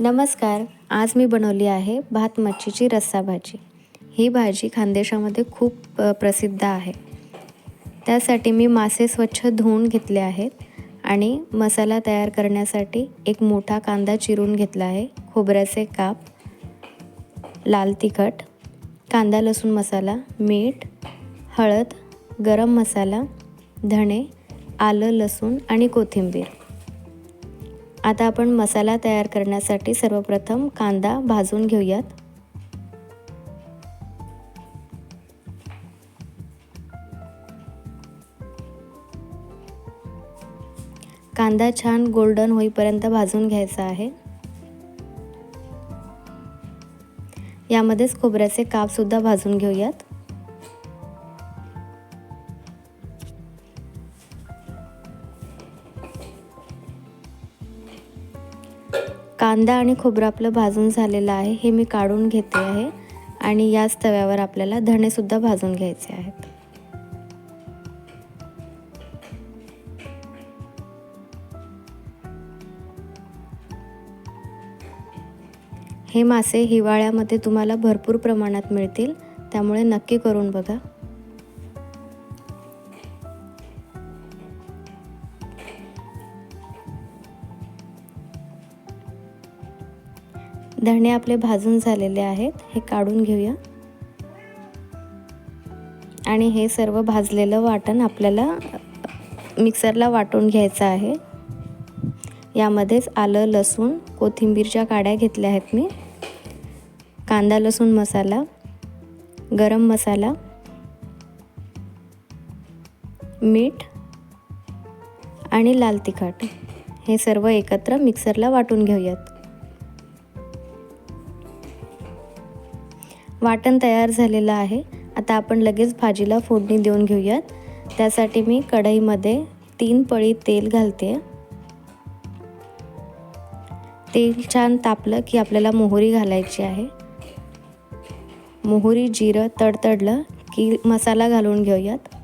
नमस्कार आज मी बनवली आहे भात मच्छीची रस्सा भाजी. ही भाजी खानदेशामध्ये खूप प्रसिद्ध आहे. त्यासाठी मी मासे स्वच्छ धुवून घेतले आहेत आणि मसाला तयार करण्यासाठी एक मोठा कांदा चिरून घेतला आहे. खोबऱ्याचे काप लाल तिखट कांदा लसूण मसाला मीठ हळद गरम मसाला धणे आलं लसूण आणि कोथिंबीर. आता आपण मसाला तयार करण्यासाठी सर्वप्रथम कांदा भाजून घेऊयात. कांदा छान गोल्डन होईपर्यंत भाजून घ्यायचा आहे. यामध्येच खोबऱ्याचे काप सुद्धा भाजून घेऊयात. कांदा आणि खोबरं आपलं भाजून झालेलं आहे हे मी काढून घेते आहे. आणि याच तव्यावर आपल्याला धणेसुद्धा भाजून घ्यायचे आहेत. हे मासे हिवाळ्यामध्ये तुम्हाला भरपूर प्रमाणात मिळतील त्यामुळे नक्की करून बघा. धणे आपले भाजून झालेले आहेत. हे काढून घेऊया. आणि हे सर्व भाजलेलं वाटण आपल्याला मिक्सरला वाटून घ्यायचं आहे. यामध्येच आलं लसूण कोथिंबीरच्या काड्या घेतल्या आहेत मी. कांदा लसूण मसाला गरम मसाला मीठ आणि लाल तिखट. हे सर्व एकत्र मिक्सरला वाटून घेऊयात. वाटण तयार झालेलं आहे. आता आपण लगेच भाजीला फोडणी देऊन घेऊयात. त्यासाठी मी कढईमध्ये तीन पळी तेल घालते. तेल छान तापलं की आपल्याला मोहरी घालायची आहे. मोहरी जिरं तडतडलं की मसाला घालून घेऊयात.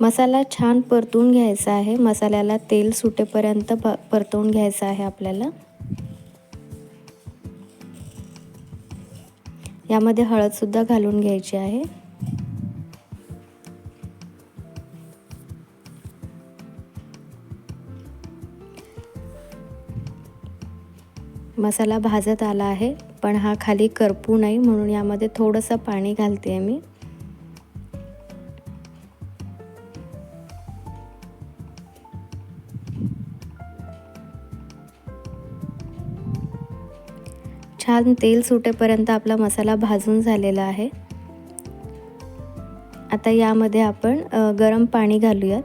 मसाला छान परतून घ्यायचा आहे. मसाल्याला तेल सुटेपर्यंत प परतवून घ्यायचं आहे आपल्याला. यामध्ये हळदसुद्धा घालून घ्यायची आहे. मसाला भाजत आला आहे पण हा खाली करपू नाही म्हणून यामध्ये थोडंसं पाणी घालते मी. छान तेल सुटेपर्यंत आपला मसाला भाजून झालेला आहे. आता यामध्ये आपण गरम पाणी घालूयात.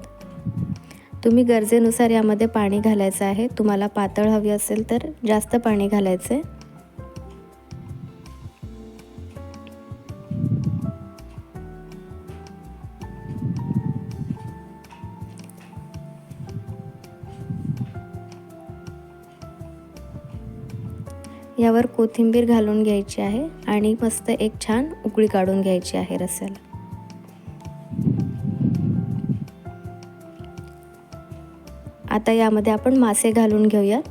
तुम्ही गरजेनुसार यामध्ये पाणी घालायचं आहे. तुम्हाला पातळ हवी असेल तर जास्त पाणी घालायचं यावर कोथिंबीर घालून घ्यायची आहे आणि मस्त एक छान उकळी काढून घ्यायची आहे रस्याला आता यामध्ये आपण मासे घालून घेऊयात.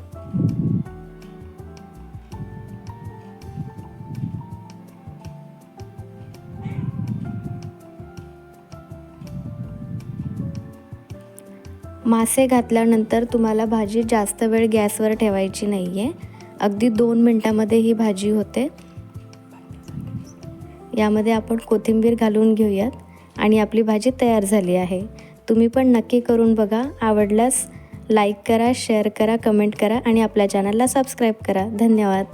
मासे घातल्यानंतर तुम्हाला भाजी जास्त वेळ गॅसवर ठेवायची नाही आहे अगदी दोन मिनटामध्ये ही भाजी होते. यामध्ये आपण कोथिंबीर घालून घेऊयात आणि आपली भाजी तयार झाली आहे. तुम्ही पण नक्की करून बघा. आवडल्यास लाईक करा शेअर करा कमेंट करा आणि आपल्या चॅनलला सबस्क्राईब करा. धन्यवाद.